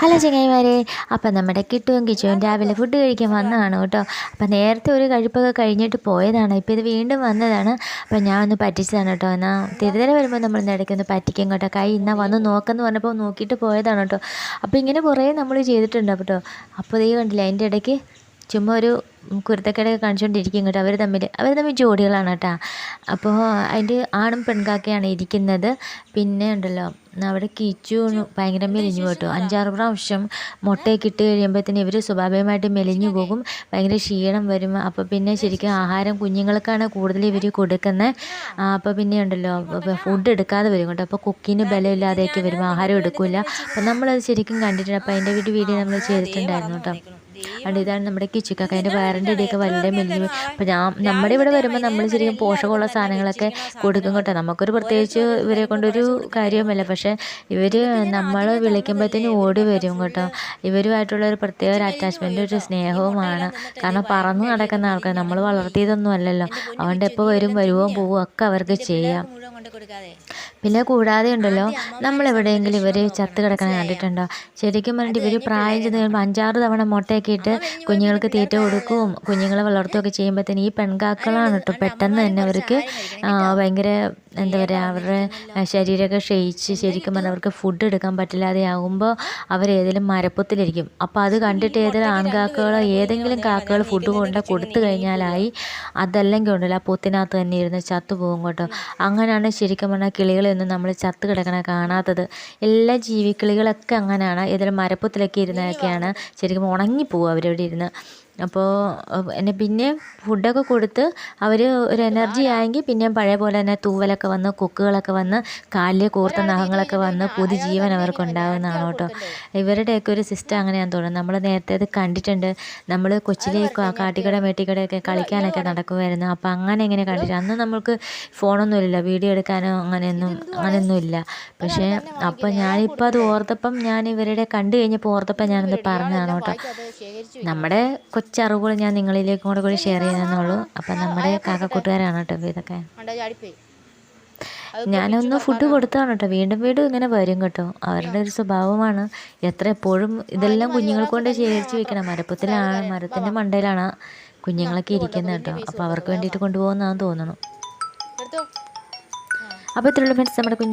Hello ചങ്ങായിമാരെ. അപ്പം നമ്മുടെ കിട്ടുവും കിച്ചുവും രാവിലെ ഫുഡ് കഴിക്കാൻ വന്നതാണ് കേട്ടോ. അപ്പം നേരത്തെ ഒരു കഴിപ്പൊക്കെ കഴിഞ്ഞിട്ട് പോയതാണ്. ഇപ്പോൾ ഇത് വീണ്ടും വന്നതാണ്. അപ്പം ഞാൻ ഒന്ന് പറ്റിച്ചതാണ് കേട്ടോ. എന്നാൽ തിരുതര വരുമ്പോൾ നമ്മൾ ഇടയ്ക്ക് ഒന്ന് പറ്റിക്കും കേട്ടോ. കൈ ഇന്നാ വന്ന് നോക്കെന്ന് പറഞ്ഞപ്പോൾ നോക്കിയിട്ട് പോയതാണ് കേട്ടോ. അപ്പോൾ ഇങ്ങനെ കുറേ നമ്മൾ ചെയ്തിട്ടുണ്ട് കേട്ടോ. അപ്പോൾ ഇതേ കണ്ടില്ല അതിന്റെ ഇടയ്ക്ക് ചുമ്മാ ഒരു കുരുത്തക്കേടൊക്കെ കാണിച്ചുകൊണ്ടിരിക്കും കേട്ടോ അവർ തമ്മിൽ അവർ തമ്മിൽ ജോഡികളാണ് കേട്ടോ. അപ്പോൾ അതിന്റെ ആണും പെൺകാക്കയാണ് ഇരിക്കുന്നത്. പിന്നെ ഉണ്ടല്ലോ അവിടെ കിച്ചു ഭയങ്കര മെലിഞ്ഞു പോട്ടോ അഞ്ചാറ് പ്രാവശ്യം മുട്ടയൊക്കെ ഇട്ട് കഴിയുമ്പോഴത്തേന് ഇവർ സ്വാഭാവികമായിട്ട് മെലിഞ്ഞു പോകും. ഭയങ്കര ക്ഷീണം വരും. അപ്പോൾ പിന്നെ ശരിക്കും ആഹാരം കുഞ്ഞുങ്ങൾക്കാണ് കൂടുതൽ ഇവർ കൊടുക്കുന്നത്. അപ്പോൾ പിന്നെ ഉണ്ടല്ലോ ഫുഡ് എടുക്കാതെ വരും കേട്ടോ. അപ്പോൾ കുക്കിന് ബലമില്ലാതെയൊക്കെ വരും. ആഹാരം എടുക്കില്ല അപ്പോൾ നമ്മളത് ശരിക്കും കണ്ടിട്ടുണ്ട്. അപ്പോൾ അതിന്റെ വീഡിയോ വീഡിയോ നമ്മൾ ചെയ്തിട്ടുണ്ടായിരുന്നു കേട്ടോ. അതുകൊണ്ട് ഇതാണ് നമ്മുടെ കിച്ചുക്കാക്കതിന്റെ വയറിന്റെ ഇടയൊക്കെ വളരെ മെലിഞ്ഞു അപ്പോൾ ഞാൻ നമ്മുടെ ഇവിടെ വരുമ്പോൾ നമ്മൾ ശരിക്കും പോഷകമുള്ള സാധനങ്ങളൊക്കെ കൊടുക്കും കേട്ടോ. നമുക്കൊരു പ്രത്യേകിച്ച് ഇവരെ കൊണ്ടൊരു കാര്യവുമല്ല. പക്ഷേ ഇവർ നമ്മൾ വിളിക്കുമ്പോഴത്തേനും ഓടി വരും കേട്ടോ. ഇവരുമായിട്ടുള്ള ഒരു പ്രത്യേക ഒരു അറ്റാച്ച്മെന്റ് ഒരു സ്നേഹവുമാണ് കാരണം പറന്ന് നടക്കുന്ന ആൾക്കാർ നമ്മൾ വളർത്തിയതൊന്നും അല്ലല്ലോ. അതുകൊണ്ട് എപ്പോൾ വരും വരുവോ പോവോ ഒക്കെ അവർക്ക് ചെയ്യാം. പിന്നെ കൂടാതെ ഉണ്ടല്ലോ നമ്മൾ എവിടെയെങ്കിലും ഇവർ ചത്ത് കിടക്കണ കണ്ടിട്ടുണ്ടോ? ശരിക്കും പറഞ്ഞിട്ട് ഇവർ പ്രായം ചെന്ന് കഴിയുമ്പോൾ അഞ്ചാറ് തവണ മുട്ടയൊക്കെ ഇട്ട് കുഞ്ഞുങ്ങൾക്ക് തീറ്റ കൊടുക്കുകയും കുഞ്ഞുങ്ങളെ വളർത്തുകയൊക്കെ ചെയ്യുമ്പോഴത്തേന് ഈ പെൺകാക്കളാണ് കേട്ടോ പെട്ടെന്ന് തന്നെ അവർക്ക് ഭയങ്കര എന്താ പറയുക അവരുടെ ശരീരമൊക്കെ ക്ഷയിച്ച് ശരിക്കും പറഞ്ഞാൽ അവർക്ക് ഫുഡ് എടുക്കാൻ പറ്റില്ലാതെ ആകുമ്പോൾ അവരേതെങ്കിലും മരപ്പൊത്തിലിരിക്കും. അപ്പോൾ അത് കണ്ടിട്ട് ഏതെങ്കിലും ആൺകാക്കകളോ ഏതെങ്കിലും കാക്കകൾ ഫുഡ് കൊണ്ട് കൊടുത്തു കഴിഞ്ഞാലായി അതല്ലെങ്കിൽ ഉണ്ടല്ലോ ആ പൊത്തിനകത്ത് തന്നെ ഇരുന്ന് ചത്തുപോകും കേട്ടോ. അങ്ങനെയാണ് ശരിക്കും പറഞ്ഞാൽ കിളികളെയൊന്നും നമ്മൾ ചത്ത് കിടക്കണ കാണാത്തത്. എല്ലാ ജീവിക്കിളികളൊക്കെ അങ്ങനെയാണ് ഏതെങ്കിലും മരപ്പൊത്തിലൊക്കെ ഇരുന്നതൊക്കെയാണ് ശരിക്കും ഉണങ്ങിപ്പോവും. അവരവിടെ ഇരുന്ന് അപ്പോൾ എന്നെ പിന്നെ ഫുഡൊക്കെ കൊടുത്ത് അവർ ഒരു എനർജി ആയെങ്കിൽ പിന്നെയും പഴയ പോലെ തന്നെ തൂവലൊക്കെ വന്ന് കൊക്കുകളൊക്കെ വന്ന് കാലിൽ കൂർത്ത നഖങ്ങളൊക്കെ വന്ന് പുതുജീവൻ അവർക്ക് ഉണ്ടാകുന്നതാണ് കേട്ടോ ഇവരുടെയൊക്കെ ഒരു സിസ്റ്റം അങ്ങനെയാണ് തോന്നുന്നത് നമ്മൾ നേരത്തെ അത് കണ്ടിട്ടുണ്ട്. നമ്മൾ കൊച്ചിലെ കാട്ടിക്കട മേട്ടിക്കടയൊക്കെ കളിക്കാനൊക്കെ നടക്കുമായിരുന്നു അപ്പോൾ അങ്ങനെ ഇങ്ങനെ കണ്ടിട്ട് അന്ന് നമ്മൾക്ക് ഫോണൊന്നുമില്ല വീഡിയോ എടുക്കാനോ അങ്ങനെയൊന്നും ഇല്ല. പക്ഷേ അപ്പോൾ ഞാനിപ്പോൾ അത് ഓർത്തപ്പം ഞാൻ ഇവരുടെ കണ്ടു കഴിഞ്ഞപ്പോൾ ഓർത്തപ്പം ഞാനത് പറഞ്ഞതാണ് കേട്ടോ നമ്മുടെ കൊച്ചറിവുകൾ ഞാൻ നിങ്ങളിലേക്ക് കൂടെ കൂടി ഷെയർ ചെയ്യുന്നതെന്നുള്ളൂ അപ്പം നമ്മുടെ കാക്കക്കൂട്ടുകാരാണ് കേട്ടോ ഇതൊക്കെ. ഞാനൊന്ന് ഫുഡ് കൊടുത്താണ് കേട്ടോ. വീണ്ടും വീണ്ടും ഇങ്ങനെ വരും കേട്ടോ. അവരുടെ ഒരു സ്വഭാവമാണ്. എത്ര എപ്പോഴും ഇതെല്ലാം കുഞ്ഞുങ്ങൾ കൊണ്ട് ശേഖരിച്ച് വെക്കണം. മരപ്പത്തിലാണ് മരത്തിന്റെ മണ്ടയിലാണ് കുഞ്ഞുങ്ങളൊക്കെ ഇരിക്കുന്നത് കേട്ടോ. അപ്പോൾ അവർക്ക് വേണ്ടിയിട്ട് കൊണ്ടുപോകുന്നതാണെന്ന് തോന്നുന്നു അപ്പോൾ ഇത്രയുള്ള ഫ്രണ്ട്സ് നമ്മുടെ കുഞ്ഞ്